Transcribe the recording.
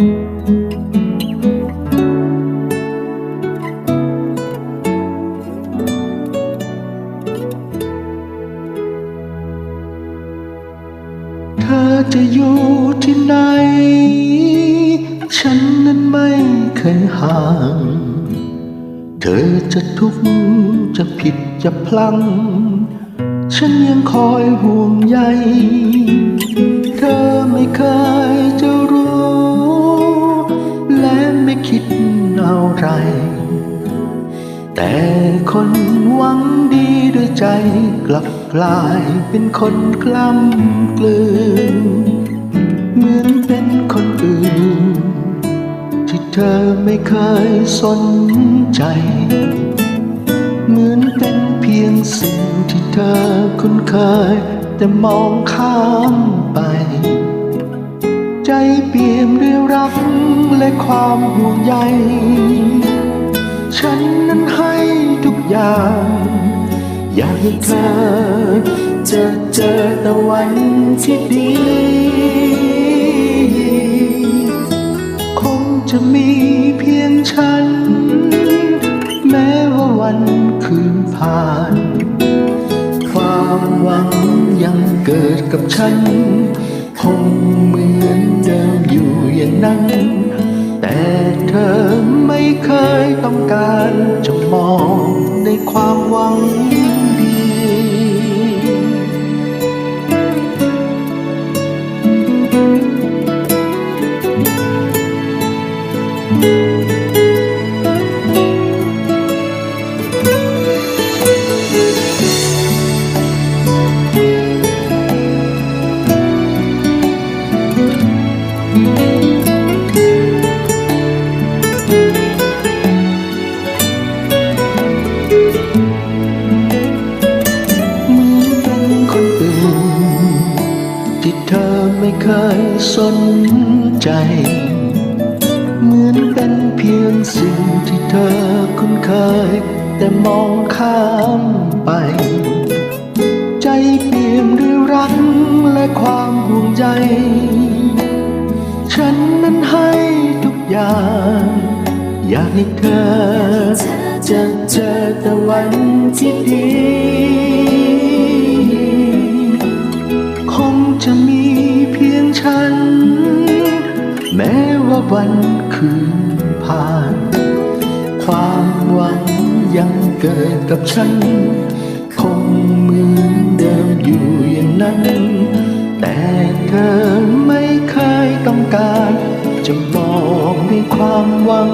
ธอจะอยู่ที่ไหน ฉันนั้นไม่เคยห่าง เธอจะทุกข์จะผิดจะพลัง ฉันยังคอยห่วงใย คิดอะไร แต่คนหวังดีด้วยใจกลับกลายเป็นคนกล้ำกลืน เหมือนเป็นคนอื่น ที่เธอไม่เคยสนใจ เหมือนเป็นเพียงสิ่งที่เธอคุ้นเคย แต่มองข้ามไป ใจเปี่ยมด้วยรัก และความห่วงใย ฉันนั้นให้ทุกอย่าง อยากให้เธอจะเจอแต่วันที่ดี คงจะมีเพียงฉัน แม้ว่าวันคืนผ่าน ความหวังยังเกิดกับฉัน คงเหมือนเดิมอยู่อย่าง นั้น แต่เธอไม่เคยต้องการจะมองในความหวัง เคยสนใจ เหมือนเป็นเพียงสิ่งที่เธอคุ้นเคย แต่มองข้ามไป ใจเปี่ยมด้วยรักและความห่วงใย ฉันนั้นให้ทุกอย่าง อยากให้เธอจะเจอแต่วันที่ดี วันคืนผ่าน ความหวังยังเกิดกับฉัน คงเหมือนเดิมอยู่อย่างนั้น แต่เธอไม่เคยต้องการ จะมองในความหวัง